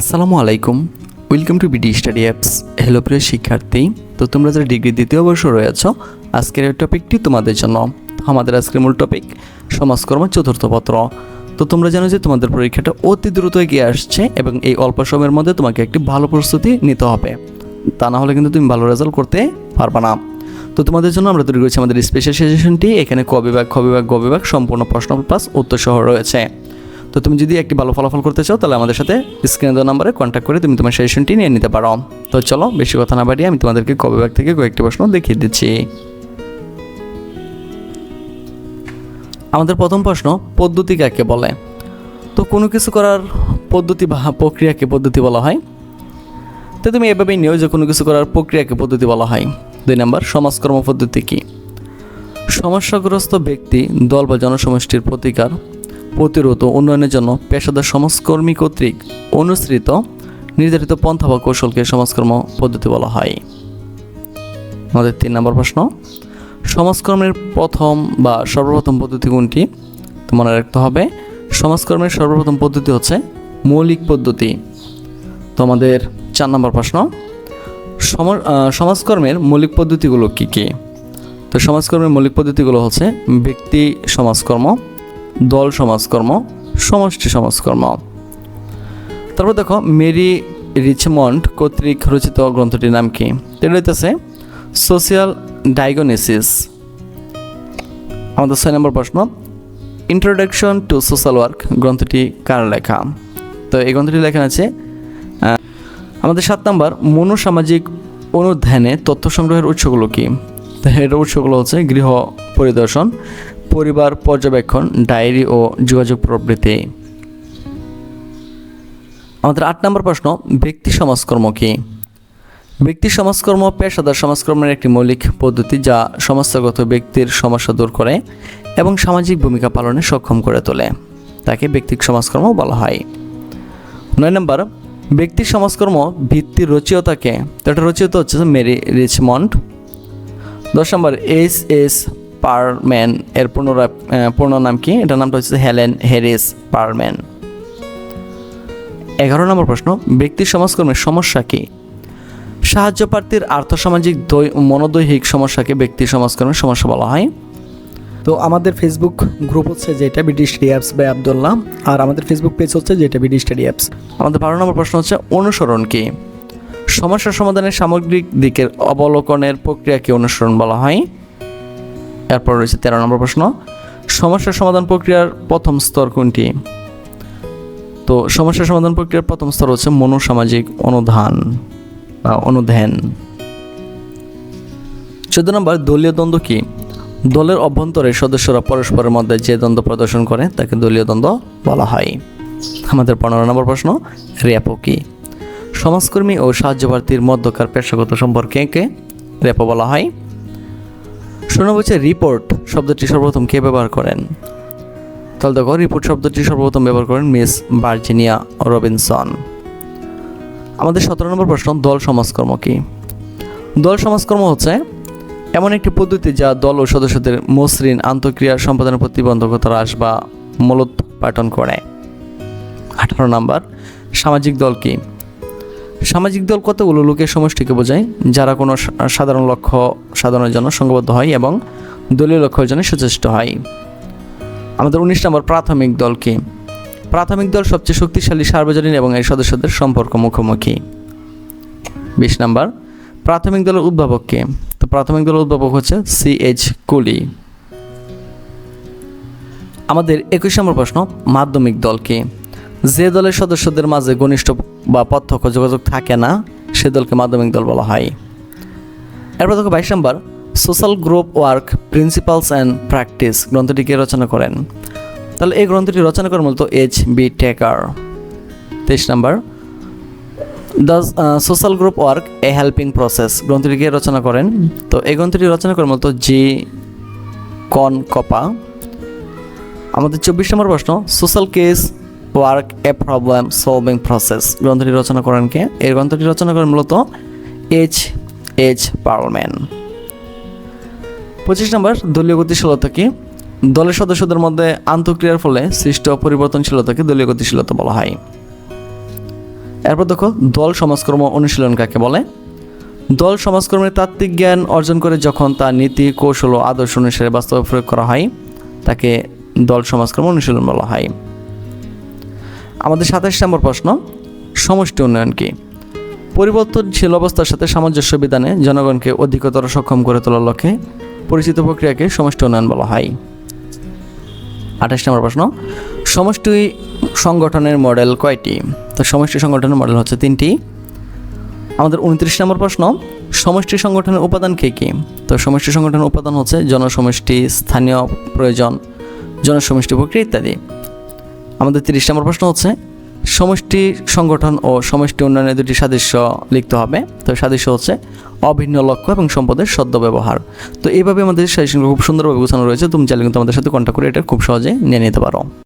আসসালামু আলাইকুম। Welcome to BD study apps hello প্রিয় শিক্ষার্থী। তো তোমরা যারা ডিগ্রি দ্বিতীয় বর্ষ রয়েছ, আজকের এই টপিকটি তোমাদের জন্য। আমাদের আজকের মূল টপিক সমাজকর্ম চতুর্থ পত্র। তো তোমরা জানো যে তোমাদের পরীক্ষাটা অতি দ্রুত এগিয়ে আসছে এবং এই অল্প সময়ের মধ্যে তোমাকে একটি ভালো প্রস্তুতি নিতে হবে। তা না হলে কিন্তু তুমি ভালো রেজাল্ট করতে পারবে না। তো তোমাদের জন্য আমরা তৈরি করেছি আমাদের স্পেশাল সেশনটি এখানে ক বিভাগ, খ সম্পূর্ণ প্রশ্ন প্লাস উত্তর সহ রয়েছে। তো তুমি যদি একটি ভালো ফলাফল করতে চাও, তাহলে আমাদের সাথে স্ক্রিনে দেওয়া নাম্বারে কন্ট্যাক্ট করে তুমি তোমার সেশনটি নিয়ে নিতে পারো। তো চলো, বেশি কথা না বাড়িয়ে আমি তোমাদেরকে ক বিভাগ থেকে কয়েকটি প্রশ্ন দেখিয়ে দিচ্ছি। আমাদের প্রথম প্রশ্ন, পদ্ধতি কাকে বলে? তো কোনো কিছু করার পদ্ধতি বা প্রক্রিয়াকে পদ্ধতি বলা হয়। তো তুমি এভাবেই নিও যে কোনো কিছু করার প্রক্রিয়াকে পদ্ধতি বলা হয়। দুই নম্বর, সমাজকর্ম পদ্ধতি কী? সমস্যাগ্রস্ত ব্যক্তি, দল বা জনসমষ্টির প্রতিকার প্রতিরোধ ও উন্নয়নের জন্য পেশাদার সমাজকর্মী কর্তৃক অনুসৃত নির্ধারিত পন্থা বা কৌশলকে সমাজকর্ম পদ্ধতি বলা হয়। আমাদের তিন নম্বর প্রশ্ন, সমাজকর্মের প্রথম বা সর্বপ্রথম পদ্ধতি কোনটি? তো মনে রাখতে হবে, সমাজকর্মের সর্বপ্রথম পদ্ধতি হচ্ছে মৌলিক পদ্ধতি। তো আমাদের চার নম্বর প্রশ্ন সম- সমাজকর্মের মৌলিক পদ্ধতিগুলো কী কী? তো সমাজকর্মের মৌলিক পদ্ধতিগুলো হচ্ছে ব্যক্তি, সমাজকর্ম দল সমাজকর্ম, সমষ্টি সমাজকর্ম। তারপর দেখো, মেরি রিচমন্ড কর্তৃক রচিত গ্রন্থটির নাম কি? এটা হইতেছে, সোশিয়াল ডায়াগনোসিস আমাদের ছয় নম্বর প্রশ্ন, ইন্ট্রোডাকশন টু সোশ্যাল ওয়ার্ক গ্রন্থটি কার লেখা? তো এই গ্রন্থটি লেখা আছে আমাদের সাত নম্বর, মনোসামাজিক অনুধ্যানে তথ্য সংগ্রহের উৎসগুলো কি? এর উৎসগুলো হচ্ছে গৃহ পরিদর্শন পরিবার, পর্যবেক্ষণ, ডায়েরি ও যোগাযোগ প্রবৃত্তি। আমাদের আট নম্বর প্রশ্ন, ব্যক্তি সমাজকর্ম কি? ব্যক্তি সমাজকর্ম পেশাদার সমাজকর্মের একটি মৌলিক পদ্ধতি যা সমস্যাগত ব্যক্তির সমস্যা দূর করে এবং সামাজিক ভূমিকা পালনে সক্ষম করে তোলে। তাকে ব্যক্তিক সমাজকর্ম বলা হয়। নয় নম্বর, ব্যক্তি সমাজকর্ম ভিত্তির রচয়িতাকে তো এটা রচয়িতা হচ্ছে মেরি রিচমন্ড। দশ নম্বর এস এস পারম্যান এর পুনরায় পূর্ণ নাম কি? এটার নামটা হচ্ছে হেলেন হ্যারিস পারম্যান। এগারো নম্বর প্রশ্ন ব্যক্তি সমাজকর্মের সমস্যা কি? সাহায্য প্রার্থীর আর্থসামাজিক দৈ মনোদৈহিক সমস্যাকে ব্যক্তি সমাজকর্মের সমস্যা বলা হয়। তো আমাদের ফেসবুক গ্রুপ হচ্ছে যেটা BD study apps by Abdullah আর আমাদের ফেসবুক পেজ হচ্ছে যেটা বিডি স্টাডি অ্যাপস আমাদের বারো নম্বর প্রশ্ন হচ্ছে অনুসরণ কি? সমস্যা সমাধানের সামগ্রিক দিকের অবলোকনের প্রক্রিয়াকে অনুসরণ বলা হয়। এরপর রয়েছে তেরো নম্বর প্রশ্ন, সমস্যা সমাধান প্রক্রিয়ার প্রথম স্তর কোনটি? তো সমস্যা সমাধান প্রক্রিয়ার প্রথম স্তর হচ্ছে মনোসামাজিক অনুধান বা অনুধ্যান। চোদ্দ নম্বর, দলীয় দ্বন্দ্ব কি? দলের অভ্যন্তরে সদস্যরা পরস্পরের মধ্যে যে দ্বন্দ্ব প্রদর্শন করে তাকে দলীয় দ্বন্দ্ব বলা হয়। আমাদের পনেরো নম্বর প্রশ্ন র্যাপো কি? সমাজকর্মী ও সাহায্যপ্রার্থীর মধ্যকার পেশাগত সম্পর্কে কে? র্যাপো বলা হয়। শোনা বলছে রিপোর্ট শব্দটি সর্বপ্রথম কে ব্যবহার করেন? তাহলে দেখো রিপোর্ট শব্দটি সর্বপ্রথম ব্যবহার করেন মিস ভার্জিনিয়া রবিনসন। আমাদের সতেরো নম্বর প্রশ্ন, দল সমাজকর্ম কি? দল সমাজকর্ম হচ্ছে এমন একটি পদ্ধতি যা দল ও সদস্যদের মসৃণ আন্তঃক্রিয়া সম্পাদনের প্রতিবন্ধকতা হ্রাস বা মূলত পাঠন করে। আঠারো নাম্বার, সামাজিক দল কি? সামাজিক দল কতগুলো লোকের সমষ্টিকে বোঝায়? যারা কোনো সাধারণ লক্ষ্য সাধনের জন্য সংঘবদ্ধ হয় এবং দলীয় লক্ষ্যের জন্য সচেষ্ট হয়। আমাদের উনিশ নম্বর প্রাথমিক দলকে প্রাথমিক দল সবচেয়ে শক্তিশালী সার্বজনীন এবং এর সদস্যদের সম্পর্ক মুখোমুখি। বিশ নম্বর, প্রাথমিক দলের উদ্ভাবককে তো প্রাথমিক দলের উদ্ভাবক হচ্ছে সি এইচ কুলি আমাদের একুশ নম্বর প্রশ্ন, মাধ্যমিক দল কি? যে দলের সদস্যদের মাঝে ঘনিষ্ঠ বা প্রত্যক্ষ যোগাযোগ থাকে না, সে দলকে মাধ্যমিক দল বলা হয়। এরপর দেখো বাইশ নম্বর social group work principles and practice গ্রন্থটিকে রচনা করেন? তাহলে এই গ্রন্থটি রচনা করেন মূলত এইচ বি টেকার তেইশ নম্বর the social group work a helping process গ্রন্থটিকে রচনা করেন? তো এই গ্রন্থটি রচনা করেন মূলত জি কন কপা আমাদের চব্বিশ নম্বর প্রশ্ন social case work a problem solving process গ্রন্থটি রচনা করেন কে? এই গ্রন্থটি রচনা করেন মূলত এইচ এইচ পার্লম্যান পঁচিশ নম্বর, দলীয় গতিশীলতা কি? দলের সদস্যদের মধ্যে আন্তঃক্রিয়ার ফলে সৃষ্ট পরিবর্তনশীলতাকে দলীয় গতিশীলতা বলা হয়। এরপর দেখো, দল সমাজকর্ম অনুশীলন কাকে বলে? দল সমাজকর্মের তাত্ত্বিক জ্ঞান অর্জন করে যখন তার নীতি, কৌশল ও আদর্শ অনুসারে বাস্তবে প্রয়োগ করা হয়, তাকে দল সমাজকর্ম অনুশীলন বলা হয়। আমাদের সাতাশ নম্বর প্রশ্ন, সমষ্টি উন্নয়ন কি? পরিবর্তনশীল অবস্থার সাথে সামঞ্জস্য বিধানে জনগণকে অধিকতর সক্ষম করে তোলার লক্ষ্যে পরিচিত প্রক্রিয়াকে সমষ্টি উন্নয়ন বলা হয়। আঠাশ নম্বর প্রশ্ন, সমষ্টি সংগঠনের মডেল কয়টি? তো সমষ্টি সংগঠনের মডেল হচ্ছে তিনটি। আমাদের উনত্রিশ নম্বর প্রশ্ন, সমষ্টি সংগঠনের উপাদান কে কী? তো সমষ্টি সংগঠনের উপাদান হচ্ছে জনসমষ্টি, স্থানীয় প্রয়োজন, জনসমষ্টি প্রক্রিয়া ইত্যাদি। আমাদের তিরিশ নম্বর প্রশ্ন হচ্ছে, সমষ্টি সংগঠন ও সমষ্টি উন্নয়নের দুটি সাদৃশ্য লিখতে হবে। তো সাদৃশ্য হচ্ছে অভিন্ন লক্ষ্য এবং সম্পদের সদ্য ব্যবহার। তো এইভাবে আমাদের সাজেশনগুলো খুব সুন্দরভাবে গোছানো রয়েছে। তুমি চাইলে কিন্তু আমাদের সাথে কন্ট্যাক্ট করে এটা খুব সহজে নিয়ে নিতে পারো।